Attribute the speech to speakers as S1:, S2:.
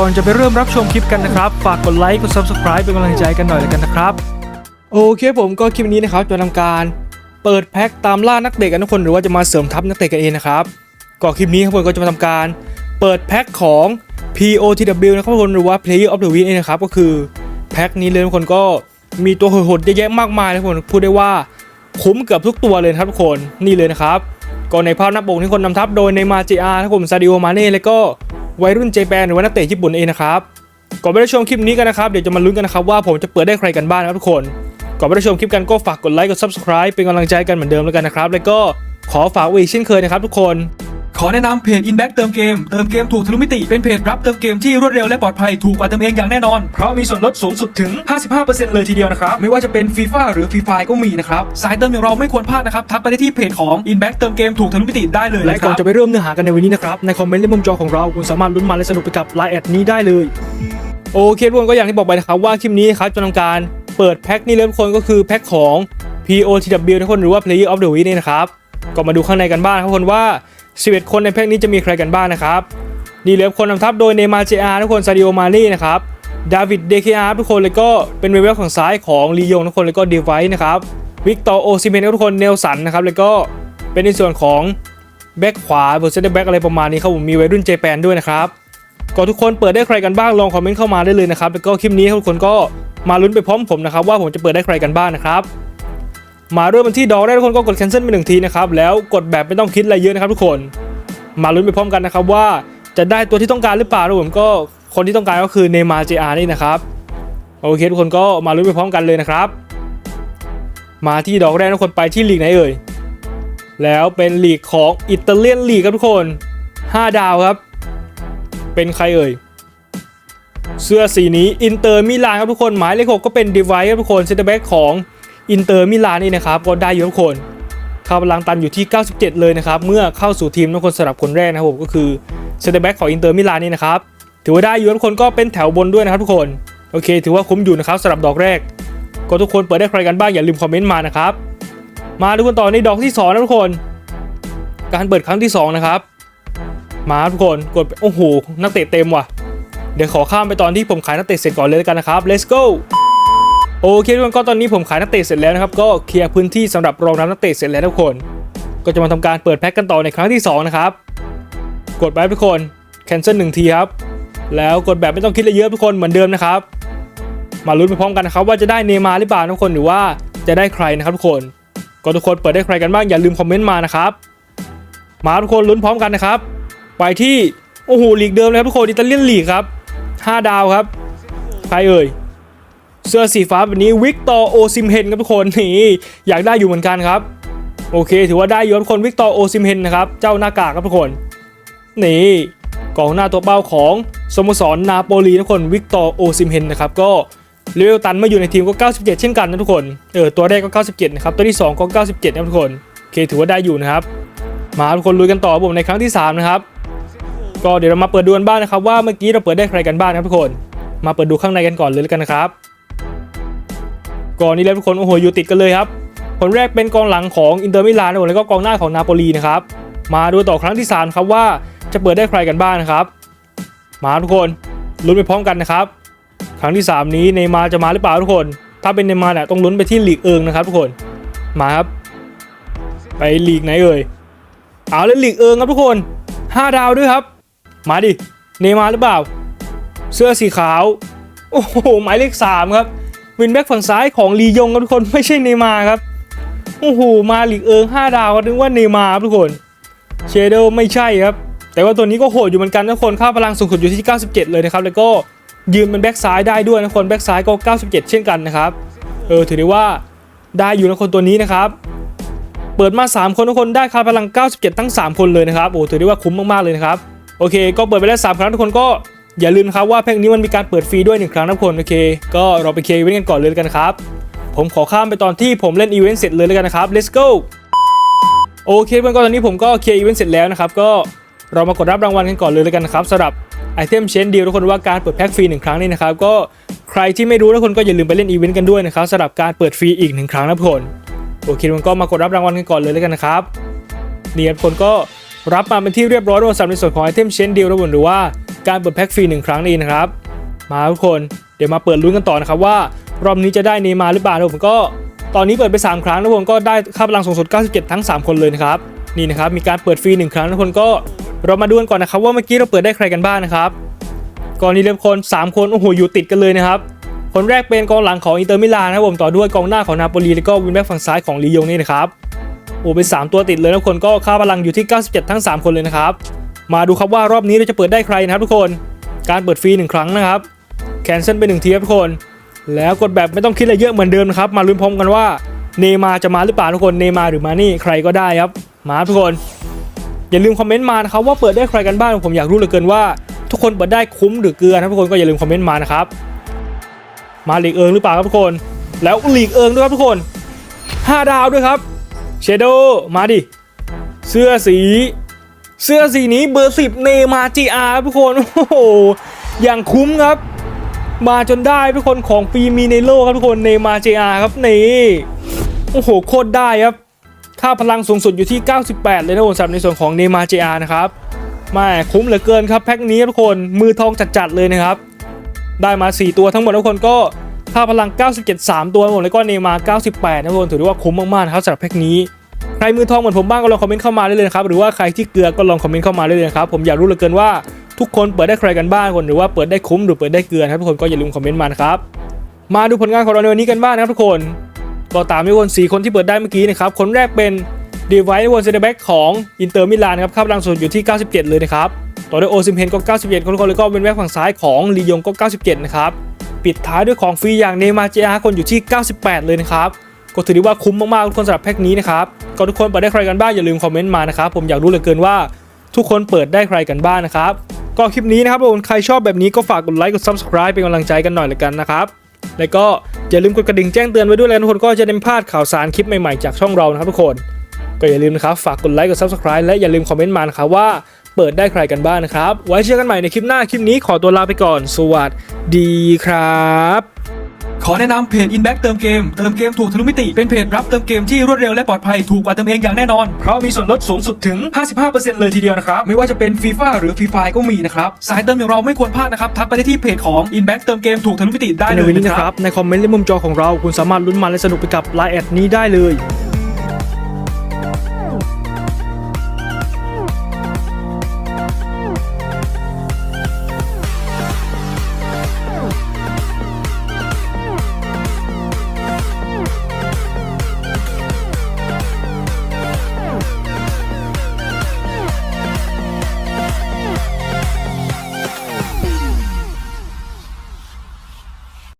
S1: ก่อนจะไปเริ่มรับชมคลิปกันนะครับ ฝากกดไลค์กด subscribe เป็นกำลังใจกันหน่อยแล้วกันนะครับ โอเคผมก็คลิปนี้นะครับจะทำการเปิดแพ็คตามล่านักเตะกันทุกคนหรือว่าจะมาเสริมทัพนักเตะกันเองนะครับก็คลิปนี้ครับผมก็จะมาทำการเปิดแพ็คของ POTW นะครับทุกคนหรือว่า Player of the Week นี่นะครับก็คือแพ็คนี้เลยทุกคนก็มีตัวโหดๆเยอะแยะมากมายนะทุกคนพูดได้ว่าคุ้มเกือบทุกตัวเลยครับทุกคนนี่เลยนะครับก็ในภาพหน้าปกที่คนนำทัพโดยในมาเจอาร์นครับซาดิโอมาเน่แล้วก็ วัยรุ่นเจแปนหรือว่านักเตะญี่ปุ่นเองนะครับก่อนไปรับชมคลิปนี้กันนะครับเดี๋ยวจะมาลุ้นกันนะครับว่าผมจะเปิดได้ใครกันบ้างนะครับทุกคนก่อนไปรับชมคลิปกันก็ฝากกดไลค์กด subscribe เป็นกำลังใจกันเหมือนเดิมแล้วกันนะครับ แล้วก็ขอฝากไว้อีกเช่นเคยนะครับทุกคน
S2: ขอแนะนำเพจ Inback เติมเกม เติมเกมถูกทะลุมิติ เป็นเพจรับเติมเกมที่รวดเร็วและปลอดภัยถูกกว่าเติมเองอย่างแน่นอน เพราะมีส่วนลดสูงสุดถึง 55%เลยทีเดียวนะครับ ไม่ว่าจะเป็น FIFA หรือ Free Fire ก็มีนะครับ สายเติมอย่างเราไม่ควรพลาดนะครับ ทักไปได้ที่เพจของ Inback เติมเกมถูกทะลุมิติได้เลย
S1: และก่อนจะไปเริ่มเนื้อหากันในวันนี้นะครับ ในคอมเมนต์และมุมจอของเราคุณสามารถลุ้นมาและสนุกไปกับไลน์แอดนี้ได้เลย โอเคทุกคนก็อย่างที่บอกไปนะครับว่าคลิปนี้ครับจะทำการเปิดแพ็คนี้เลยทุกคนก็คือแพ็คของ POTW ทุกคนหรือว่า Player of the Week นี่นะครับก็มาดูข้างในกันบ้างครับทุกคนว่า 11 คนในแพ็คนี้จะมีใครกันบ้างนะครับ นี่เหลือคนนำทัพโดยเนมาเจอาทุกคนซาดิโอมานี่นะครับดาวิดเดเคอาทุกคนเลยก็เป็นเวเวลของซ้ายของลียงทุกคนแล้วก็เดไวท์นะครับวิกตอร์โอซิเมนทุกคนเนลสันนะครับแล้วก็เป็นในส่วนของแบ็คขวาเบอร์เซนเตอร์แบ็คอะไรประมาณนี้ครับผมมีวัยรุ่นเจแปนด้วยนะครับก็ทุกคนเปิดได้ใครกันบ้างลองคอมเมนต์เข้ามาได้เลยนะครับแล้วก็คลิปนี้ทุกคนก็มาลุ้นไปพร้อมผมนะครับว่าผมจะเปิดได้ใครกันบ้างนะครับ มาเริ่มกันที่ดอกแรกทุกคนก็กด cancel ไปหนึ่งทีนะครับแล้วกดแบบไม่ต้องคิดอะไรเยอะนะครับทุกคน มาลุ้นไปพร้อมกันนะครับว่าจะได้ตัวที่ต้องการหรือเปล่านะผมก็คนที่ต้องการก็คือเนมาเจอานี่นะครับโอเคทุกคนก็มาลุ้นไปพร้อมกันเลยนะครับ มาที่ดอกแรกทุกคนไปที่ลีกไหนเอ่ยแล้วเป็นลีกของอิตาเลียนลีกครับทุกคน 5 ดาวครับ เป็นใครเอ่ยเสื้อสีนี้อินเตอร์มิลานครับทุกคนหมายเลขหกก็เป็นดีไวครับทุกคนเซนเตอร์แบ็กของ อินเตอร์มิลานนี่นะครับก็ได้อยู่ทุกคนค่าพลังตันอยู่ที่ 97 เลยนะครับ เมื่อเข้าสู่ทีมทุกคนสำหรับคนแรกนะครับผมก็คือเซนเตอร์แบ็กของอินเตอร์มิลานนี่นะครับ ถือว่าได้อยู่ทุกคนก็เป็นแถวบนด้วยนะครับทุกคน โอเค ถือว่าคุ้มอยู่นะครับสำหรับดอกแรก ก็ทุกคนเปิดได้ใครกันบ้างอย่าลืมคอมเมนต์มานะครับ มาดูกันต่อในดอกที่2นะทุกคน การเปิดครั้งที่ 2 นะครับ มาทุกคนกดโอ้โหนักเตะเต็มว่ะ เดี๋ยวขอข้ามไปตอนที่ผมขายนักเตะเสร็จก่อนเลยกันนะครับ let's go โอเคทุกคนก็ตอนนี้ผมขายนักเตะเสร็จแล้วนะครับก็เคลียร์พื้นที่สำหรับรองรับนักเตะเสร็จแล้วทุกคน ก็จะมาทำการเปิดแพ็กกันต่อในครั้งที่ 2 นะครับ กดไปทุกคน cancel หนึ่งทีครับ แล้วกดแบบไม่ต้องคิดอะไรเยอะทุกคนเหมือนเดิมนะครับ มาลุ้นไปพร้อมกันนะครับว่าจะได้เนมาร์หรือเปล่าทุกคนหรือว่าจะได้ใครนะครับทุกคนก็ทุกคนเปิดได้ใครกันบ้างอย่าลืมคอมเมนต์มานะครับมาทุกคนลุ้นพร้อมกันนะครับไปที่โอ้โหลีกเดิมเลยครับทุกคนอิตาเลียนลีกครับ5ดาวครับ ใครเอ่ย เสื้อสีฟ้าแบบนี้วิกตอร์โอซิมเฮนครับทุกคนนี่อยากได้อยู่เหมือนกันครับ โอเค ถือว่าได้อยู่ครับทุกคนวิกตอร์โอซิมเฮนนะครับเจ้าหน้ากากครับทุกคนนี่กองหน้าตัวเป้าของสโมสรนาโปลีทุกคนวิกตอร์โอซิมเฮนนะครับก็เลเวลตันมาอยู่ในทีมก็ 97 เช่นกันนะทุกคนเออตัวแรกก็ 97 นะครับตัวที่ 2 ก็ 97 นะทุกคนโอเคถือว่าได้อยู่นะครับ มาทุกคนลุยกันต่อบผมในครั้งที่ 3 นะครับ ก็เดี๋ยวเรามาเปิดดูกันบ้างนะครับว่าเมื่อกี้เราเปิดได้ใครกันบ้างนะทุกคน มาเปิดดูข้างในกันก่อนเลยแล้วกันนะครับ ก่อนนี้แล้วทุกคนโอ้โหอยู่ติดกันเลยครับคนแรกเป็นกองหลังของอินเตอร์มิลานนะผมแล้วก็กองหน้าของนาโปลีนะครับมาดูต่อครั้งที่3ครับว่าจะเปิดได้ใครกันบ้างนะครับ มาทุกคนลุ้นไปพร้อมกันนะครับ ครั้งที่ 3 นี้เนมาจะมาหรือเปล่าทุกคน ถ้าเป็นเนมาเนี่ยต้องลุ้นไปที่ลีกเอิงนะครับทุกคนมาครับ ไปลีกไหนเอ่ยเอาเลยลีกเอิงครับทุกคน 5 ดาวด้วยครับ มาดิเนมาหรือเปล่า เสื้อสีขาว โอ้โหหมายเลข3ครับ วินแบ็กฝั่งซ้ายของลียงครับทุกคนไม่ใช่เนมาครับโอ้โหมาหลีกเอิง5ดาวก็นึกว่าเนมาครับทุกคนเชเดลไม่ใช่ครับ แต่ว่าตัวนี้ก็โหดอยู่เหมือนกันนะคนค่าพลังสูงสุดอยู่ที่ 97 เลยนะครับแล้วก็ยืนเป็นแบ็กซ้ายได้ด้วยนะคนแบ็กซ้ายก็ 97 เช่นกันนะครับเออถือได้ว่าได้อยู่นะคนตัวนี้นะครับเปิดมา 3 คนทุกคนได้ค่าพลัง 97 ทั้ง 3 คนเลยนะครับโอ้ถือได้ว่าคุ้มมากๆเลยนะครับโอเค ก็เปิดไปแล้ว3ครั้งทุกคนก็ อย่าลืมครับว่าแพ็กนี้มันมีการเปิดฟรีด้วยหนึ่งครั้งนะคนโอเค ก็เราไปเคลียร์อีเวนต์กันก่อนเลยกันครับ ผมขอข้ามไปตอนที่ผมเล่นอีเวนต์เสร็จเลยแล้วกันนะครับ let's go โอเคเพื่อนก็ตอนนี้ผมก็เคลียร์อีเวนต์เสร็จแล้วนะครับก็เรามากดรับรางวัลกันก่อนเลยแล้วกันนะครับสำหรับไอเทมเชนเดียวทุกคนว่าการเปิดแพ็กฟรีหนึ่งครั้งนี่นะครับก็ใครที่ไม่รู้ทุกคนก็อย่าลืมไปเล่นอีเวนต์กันด้วยนะครับสำหรับการเปิดฟรีอีกหนึ่งครั้งนะทุกคนโอเคมันก็มากดรับรางวัลกันก่อนเลยแล้วกันนะครับนี่ทุกคนก็รับมาเป็นที่เรียบร้อยด้วยสำหรับในส่วนของไอเทมเชนเดียวทุกคนหรือว่า การเปิดแพ็กฟรีหนึ่งครั้งนี่นะครับ มาทุกคนเดี๋ยวมาเปิดลุ้นกันต่อนะครับว่ารอบนี้จะได้เนมาร์หรือเปล่าผมก็ตอนนี้เปิดไป 3 ครั้งนะผมก็ได้ค่าพลังสูงสุด 97 ทั้ง 3 คนเลยนะครับนี่นะครับมีการเปิดฟรี1ครั้งทุกคนก็เรามาดูกันก่อนนะครับว่าเมื่อกี้เราเปิดได้ใครกันบ้างนะครับก่อนนี้เริ่มคน 3 คนโอ้โหอยู่ติดกันเลยนะครับคนแรกเป็นกองหลังของอินเตอร์มิลานนะผมต่อด้วยกองหน้าของนาโปลีแล้วก็วินแบ็กฝั่งซ้ายของลียงนี่นะครับโอ้เป็นสามตัวติดเลยทุกคนก็ค่าพลังอยู่ที่ 97 ทั้ง 3 คนเลยนะครับ มาดูครับว่ารอบนี้เราจะเปิดได้ใครนะครับทุกคน การเปิดฟรีหนึ่งครั้งนะครับ แคนเซิลไปหนึ่งทีครับทุกคน แล้วกดแบบไม่ต้องคิดอะไรเยอะเหมือนเดิมนะครับ มาลุ้นพร้อมกันว่าเนมาจะมาหรือเปล่าทุกคน เนมาหรือมานี่ใครก็ได้ครับ มาทุกคน อย่าลืมคอมเมนต์มานะครับว่าเปิดได้ใครกันบ้าง ผมอยากรู้เหลือเกินว่า ทุกคนเปิดได้คุ้มหรือเกลือนะทุกคนก็อย่าลืมคอมเมนต์มานะครับ มาหลีกเอิงหรือเปล่าครับทุกคน แล้วหลีกเอิงด้วยครับทุกคน 5 ดาวด้วยครับ เชโดมาดิ เสื้อสี เสื้อสีนี้เบอร์สิบเนมาจีอาทุกคนโอ้โหอย่างคุ้มครับ มาจนได้ทุกคนของฟรีมีในโลกครับทุกคนเนมาจีอาครับนี่โอ้โหโคตรได้ครับค่าพลังสูงสุดอยู่ที่ 98 เลยนะผมสำหรับในส่วนของเนมาจีอานะครับแม่คุ้มเหลือเกินครับแพ็คนี้ทุกคนมือทองจัดๆเลยนะครับ ได้มา 4 ตัวทั้งหมดทุกคนก็ค่าพลัง 97 3 ตัวครับผมแล้วก็เนมา 98 นะทุกคนถือได้ว่าคุ้มมากๆนะครับสำหรับแพ็คนี้ รมือทองเหมือนผมบ้างก็ลองคอมเมนต์เข้ามาได้เลยนะครับหรือว่าใครที่เกลือก็ลองคอมเมนต์เข้ามาได้เลยนะครับผมอยากรู้เหลือเกินว่าทุกคนเปิดได้ใครกันบ้างคนหรือว่าเปิดได้คุ้มหรือเปิดได้เกลือนะครับทุกคนก็อย่าลืมคอมเมนต์มานะครับมาดูผลงานของเราในวันนี้กันบ้างนะครับทุกคนก็ตามด้วยคน4คนที่เปิดได้เมื่อกี้นะครับคนแรกเป็นดีไวท์วนเซนเตอร์แบ็กของอินเตอร์มิลานครับค่าพลังสูงอยู่ที่ 97 เลยนะครับต่อด้วยโอซิมเพนก็91คนคนแล้วก็เป็นแบ็กฝั่งซ้ายของลียงก็ 97 นะครับปิดท้ายด้วยของฟรีอย่างเนมาเจอาคนอยู่ที่ 98 เลยนะครับ ก็ถือได้ว่าคุ้มมากๆทุกคนสำหรับแพ็คนี้นะครับก็ทุกคนเปิดได้ใครกันบ้างอย่าลืมคอมเมนต์มานะครับผมอยากรู้เหลือเกินว่าทุกคนเปิดได้ใครกันบ้างนะครับก็คลิปนี้นะครับผมใครชอบแบบนี้ก็ฝากกดไลค์กด subscribe เป็นกำลังใจกันหน่อยละกันนะครับแล้วก็อย่าลืมกดกระดิ่งแจ้งเตือนไว้ด้วยแล้วทุกคนก็จะได้ไม่พลาดข่าวสารคลิปใหม่ๆจากช่องเรานะครับทุกคนก็อย่าลืมนะครับฝากกดไลค์กด subscribe และอย่าลืมคอมเมนต์มานะครับว่าเปิดได้ใครกันบ้างนะครับ ไว้เจอกันใหม่ในคลิปหน้าคลิปนี้ขอตัวลาไปก่อน สวัสดีครับ
S2: ขอแนะนำเพจ Inback เติมเกม เติมเกมถูกทะลุมิติ เป็นเพจรับเติมเกมที่รวดเร็วและปลอดภัยถูกกว่าเติมเองอย่างแน่นอน เพราะมีส่วนลดสูงสุดถึง 55%เลยทีเดียวนะครับ ไม่ว่าจะเป็นฟีฟ่าหรือฟรีไฟก็มีนะครับ สายเติมอย่างเราไม่ควรพลาดนะครับ ทักไปได้ที่เพจของ Inback เติมเกมถูกทะลุมิติได้เลย
S1: นะ
S2: ค
S1: รับบในคอมเมนต์และมุมจอของเราคุณสามารถลุ้นมันและสนุกไปกับไลน์แอดนี้ได้เลย